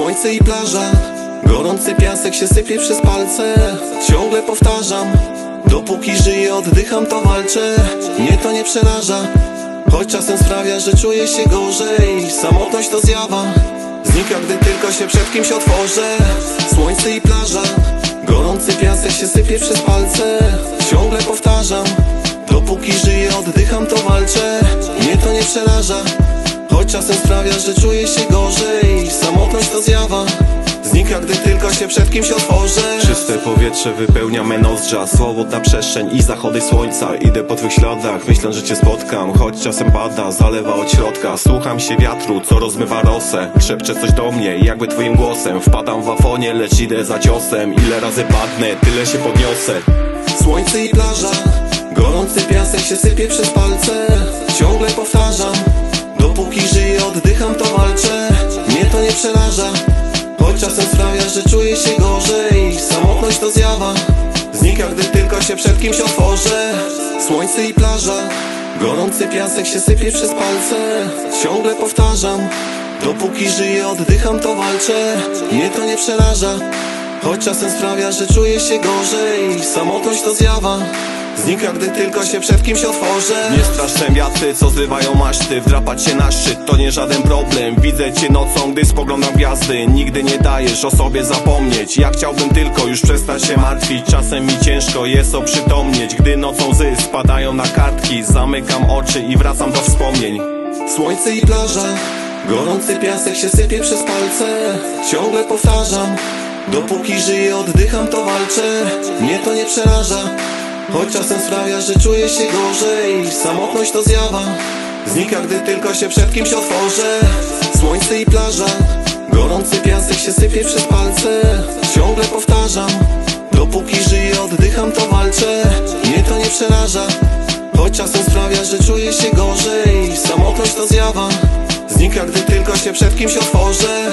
Słońce i plaża. Gorący piasek się sypie przez palce. Ciągle powtarzam Dopóki żyję, oddycham, to walczę. Mnie to nie przeraża Choć czasem sprawia, że czuję się gorzej. Samotność to zjawa Znika, gdy tylko się przed kimś otworzę. Słońce i plaża Gorący piasek się sypie przez palce. Ciągle powtarzam Dopóki żyję, oddycham, to walczę. Mnie to nie przeraża Choć czasem sprawia, że czuję się gorzej. Samotność to zjawa. Znika, gdy tylko się przed kimś otworzę. Czyste powietrze wypełnia me nozdrza. Swobodna przestrzeń i zachody słońca. Idę po twych śladach, myślę, że cię spotkam. Choć czasem pada, zalewa od środka. Słucham się wiatru, co rozmywa rosę. Szepcze coś do mnie, jakby twoim głosem. Wpadam w afonie, lecz idę za ciosem. Ile razy padnę, tyle się podniosę. Słońce i plaża. Gorący piasek się sypie przez walczę Mnie to nie przeraża. Choć czasem sprawia, że czuję się gorzej. Samotność to zjawa. Znika, gdy tylko się przed kimś otworzę. Słońce i plaża. Gorący piasek się sypie przez palce. Ciągle powtarzam Dopóki żyję, oddycham, to walczę. Mnie to nie przeraża. Choć czasem sprawia, że czuję się gorzej. Samotność to zjawa Znika, gdy tylko się przed kimś otworzę. Nie straszne wiatry, co zrywają maszty. Wdrapać się na szczyt, to nie żaden problem. Widzę cię nocą, gdy spoglądam gwiazdy. Nigdy nie dajesz o sobie zapomnieć. Ja chciałbym tylko już przestać się martwić. Czasem mi ciężko jest oprzytomnieć Gdy nocą łzy spadają na kartki. Zamykam oczy i wracam do wspomnień. Słońce i plaża Gorący piasek się sypie przez palce. Ciągle powtarzam Dopóki żyję, oddycham, to walczę. Mnie to nie przeraża Choć czasem sprawia, że czuję się gorzej. Samotność to zjawa. Znika, gdy tylko się przed kimś otworzę. Słońce i plaża. Gorący piasek się sypie przez palce. Ciągle powtarzam. Dopóki żyję, oddycham, to walczę. Mnie to nie przeraża. Choć czasem sprawia, że czuję się gorzej. Samotność to zjawa. Znika, gdy tylko się przed kimś otworzę